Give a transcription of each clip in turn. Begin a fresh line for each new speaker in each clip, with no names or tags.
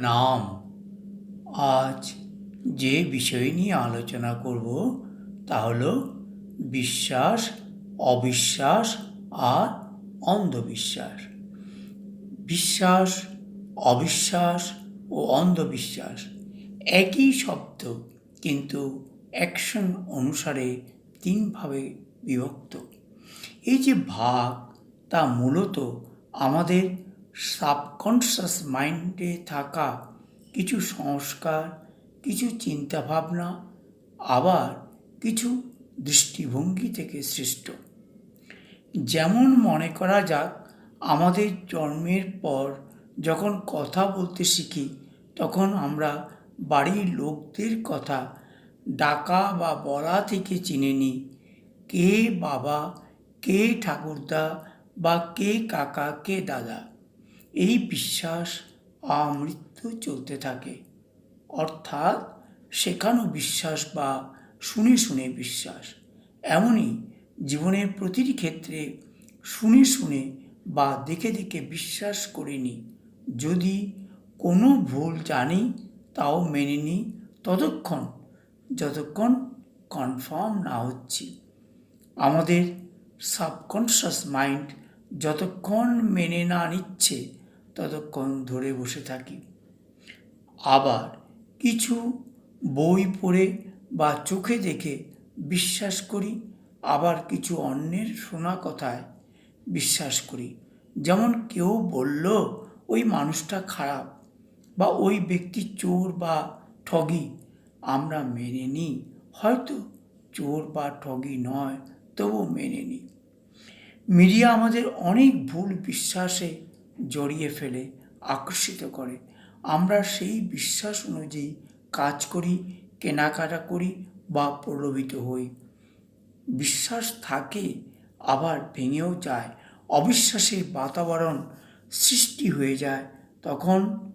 নাম। আজ যে বিষয় নিয়ে আলোচনা করব তা হল বিশ্বাস, অবিশ্বাস আর অন্ধবিশ্বাস। বিশ্বাস, অবিশ্বাস ও অন্ধবিশ্বাস একই শব্দ কিন্তু অ্যাকশন অনুসারে তিনভাবে বিভক্ত। এই যে ভাগ তা মূলত আমাদের সাবকনশাস মাইন্ডে থাকা কিছু সংস্কার, কিছু চিন্তাভাবনা, আবার কিছু দৃষ্টিভঙ্গি থেকে সৃষ্ট। যেমন মনে করা যাক, আমাদের জন্মের পর যখন কথা বলতে শিখি, তখন আমরা বাড়ির লোকদের কথা ডাকা বা বলা থেকে চিনে নিই। কে বাবা, কে ঠাকুরদা বা কে কাকা, কে দাদা। এই বিশ্বাস আমৃত্যু চলতে থাকে। অর্থাৎ শেখানো বিশ্বাস বা শুনে শুনে বিশ্বাস। এমনই জীবনের প্রতিটি ক্ষেত্রে শুনে শুনে বা দেখে দেখে বিশ্বাস করিনি যদি কোনো ভুল জানি, তাও মেনে নিই ততক্ষণ, যতক্ষণ কনফার্ম না হচ্ছি। আমাদের সাবকনশাস মাইন্ড যতক্ষণ মেনে না নিচ্ছে ততক্ষণ ধরে বসে থাকি। আবার কিছু বই পড়ে বা চোখে দেখে বিশ্বাস করি, আবার কিছু অন্যের শোনা কথায় বিশ্বাস করি। যেমন কেউ বলল, ওই মানুষটা খারাপ বা ওই ব্যক্তি চোর বা ঠগি, আমরা মেনে নিই হয়তো চোর বা ঠগি নয় তবু মেনে নিই মিডিয়া আমাদের অনেক ভুল বিশ্বাসে জড়িয়ে ফেলে, আকর্ষিত করে। আমরা সেই বিশ্বাস অনুযায়ী কাজ করি, কেনাকাটা করি বা প্রলোভিত হই। বিশ্বাস থাকে, আবার ভেঙেও যায়। অবিশ্বাসের বাতাবরণ সৃষ্টি হয়ে যায়। তখন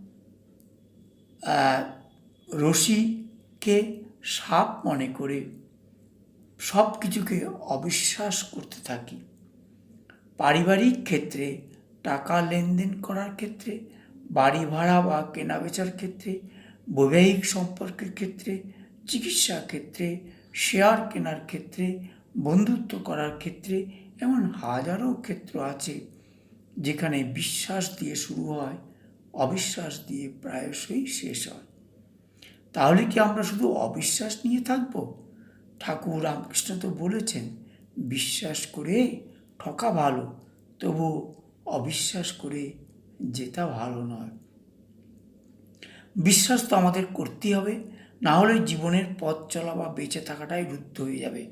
রশিকে সাপ মনে করে সব কিছুকে অবিশ্বাস করতে থাকি। পারিবারিক ক্ষেত্রে টাকা লেনদেন করার ক্ষেত্রে, বাড়ি ভাড়া বা কেনাবেচার ক্ষেত্রে, বৈবাহিক সম্পর্কের ক্ষেত্রে, চিকিৎসা ক্ষেত্রে, শেয়ার কেনার ক্ষেত্রে, বন্ধুত্ব করার ক্ষেত্রে এমন হাজারো ক্ষেত্র আছে যেখানে বিশ্বাস দিয়ে শুরু হয়, অবিশ্বাস দিয়ে প্রায়শই শেষ হয়। তাহলে কি আমরা শুধু অবিশ্বাস নিয়ে থাকব? ঠাকুর রামকৃষ্ণ তো বলেছেন, বিশ্বাস করে ঠকা ভালো তবু অবিশ্বাস করে জেতা ভালো নয়। বিশ্বাস তো আমাদের করতেই হবে, না হলে জীবনের পথ চলা বা বেঁচে থাকাটাই রুদ্ধ হয়ে যাবে।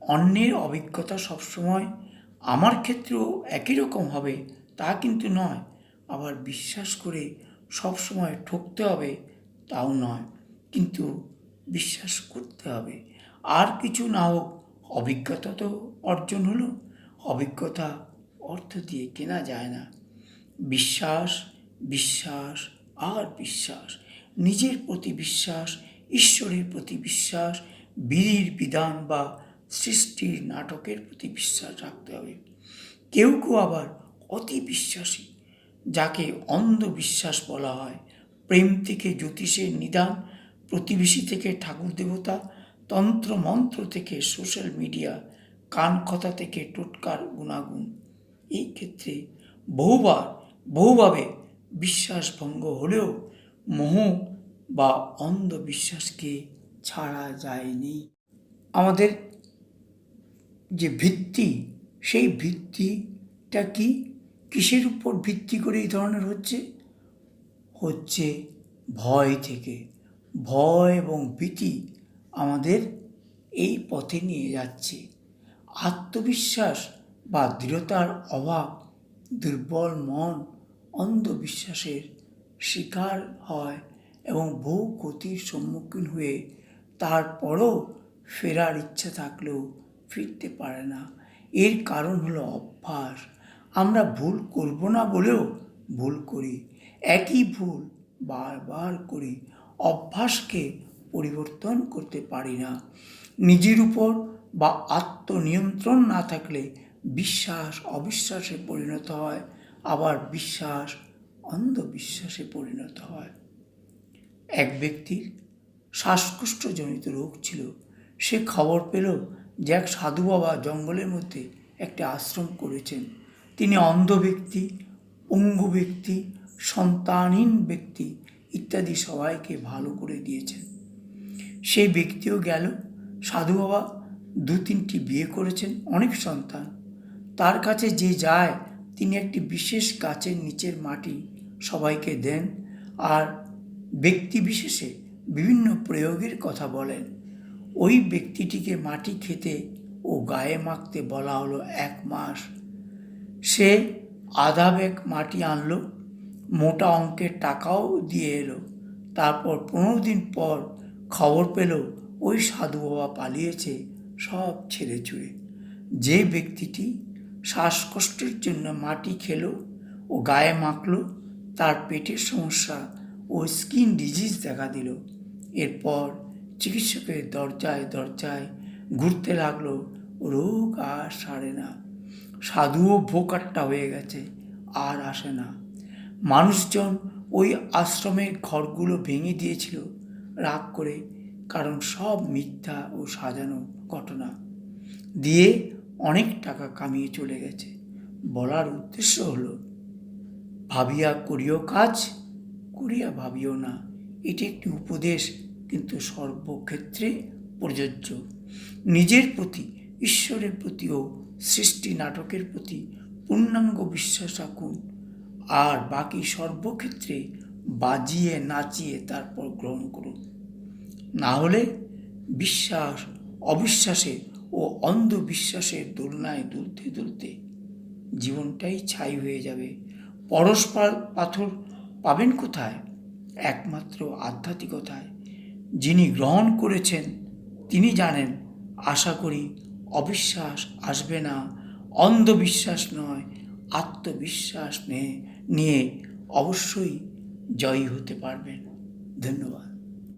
অন্যের অভিজ্ঞতা সবসময় আমার ক্ষেত্রেও একই রকম হবে, তা কিন্তু নয়। আবার বিশ্বাস করে সবসময় ঠকতে হবে, তাও নয়। কিন্তু বিশ্বাস করতে হবে। আর কিছু না হোক, অভিজ্ঞতা তো অর্জন হলো। অভিজ্ঞতা অর্থ দিয়ে কেনা যায় না। বিশ্বাস বিশ্বাস আর বিশ্বাস, নিজের প্রতি বিশ্বাস, ঈশ্বরের প্রতি বিশ্বাস বীর বিধান বা সৃষ্টির নাটকের প্রতি বিশ্বাস রাখতে হবে। কেউ কেউ আবার অতি বিশ্বাসী, যাকে অন্ধবিশ্বাস বলা হয়। প্রেম থেকে জ্যোতিষের নিদান, প্রতিবেশী থেকে ঠাকুর দেবতা তন্ত্র মন্ত্র থেকে সোশ্যাল মিডিয়া কান কথা থেকে টোটকার গুণাগুণ। এই ক্ষেত্রে বহুবার, বহুভাবে বিশ্বাস ভঙ্গ হলেও মোহ বা অন্ধবিশ্বাসকে ছাড়া যায়নি। আমাদের যে ভিত্তি, সেই ভিত্তিটা কি? কিসের উপর ভিত্তি করে এই ধরনের হচ্ছে? হচ্ছে ভয় থেকে। ভয় এবং ভীতি আমাদের এই পথে নিয়ে যাচ্ছে। আত্মবিশ্বাস বা দৃঢ়তার অভাব, দুর্বল মন, অন্ধবিশ্বাসের শিকার হয় এবং বহু ক্ষতির সম্মুখীন হয়ে তারপরও ফেরার ইচ্ছা থাকলেও ফিরতে পারে না। এর কারণ হলো অভ্যাস। আমরা ভুল করব না বলেও ভুল করি। একই ভুল বারবার করি। অভ্যাসকে পরিবর্তন করতে পারি না। নিজের উপর বা আত্মনিয়ন্ত্রণ না থাকলে বিশ্বাস, অবিশ্বাসে পরিণত হয়, আবার বিশ্বাস, অন্ধবিশ্বাসে পরিণত হয়। এক ব্যক্তির শ্বাসকষ্টজনিত রোগ ছিল। সে খবর পেল যে এক সাধু বাবা জঙ্গলের মধ্যে একটি আশ্রম করেছেন। তিনি অন্ধ ব্যক্তি, পঙ্গু ব্যক্তি, সন্তানহীন ব্যক্তি ইত্যাদি সবাইকে ভালো করে দিয়েছেন। সেই ব্যক্তিও গেল। সাধু বাবা দু তিনটি বিয়ে করেছেন, অনেক সন্তান। তার কাছে যে যায়, তিনি একটি বিশেষ গাছের নিচের মাটি সবাইকে দেন আর ব্যক্তি বিশেষে বিভিন্ন প্রয়োগের কথা বলেন। ওই ব্যক্তিটিকে মাটি খেতে ও গায়ে মাখতে বলা হলো এক মাস। সে আধা ব্যাগ মাটি আনলো, মোটা অঙ্কের টাকাও দিয়ে এলো। তারপর পনেরো দিন পর খবর পেল, ওই সাধু বাবা পালিয়েছে সব ছেড়ে ছুড়ে। যে ব্যক্তিটি শ্বাসকষ্টের জন্য মাটি খেলো ও গায়ে মাখলো। তার পেটের সমস্যা ও স্কিন ডিজিজ দেখা দিল। এরপর চিকিৎসকের দরজায় দরজায় ঘুরতে লাগল। রোগ আর সারে না। সাধুও ভোকাট্টা হয়ে গেছে, আর আসে না। মানুষজন ওই আশ্রমের ঘরগুলো ভেঙে দিয়েছিল রাগ করে, কারণ সব মিথ্যা ও সাজানো ঘটনা। দিয়ে অনেক টাকা কামিয়ে চলে গেছে। বলার উদ্দেশ্য হলো, ভাবিয়া করিও কাজ, করিয়া ভাবিও না। এটি একটি উপদেশ, কিন্তু সর্বক্ষেত্রে প্রযোজ্য। নিজের প্রতি, ঈশ্বরের প্রতি ও সৃষ্টি নাটকের প্রতি পূর্ণাঙ্গ বিশ্বাস রাখুন। আর বাকি সর্বক্ষেত্রে বাজিয়ে নাচিয়ে তারপর গ্রহণ করুন। না হলে বিশ্বাস, অবিশ্বাসে ও অন্ধবিশ্বাসের দোলনায় দুলতে দুলতে জীবনটাই ছাই হয়ে যাবে। পরস্পর পাথর পাবেন কোথায়? একমাত্র আধ্যাত্মিকতায়। যিনি গ্রহণ করেছেন, তিনি জানেন, আশা করি অবিশ্বাস আসবে না। অন্ধবিশ্বাস নয়, আত্মবিশ্বাস নিয়ে অবশ্যই জয়ী হতে পারবেন। ধন্যবাদ।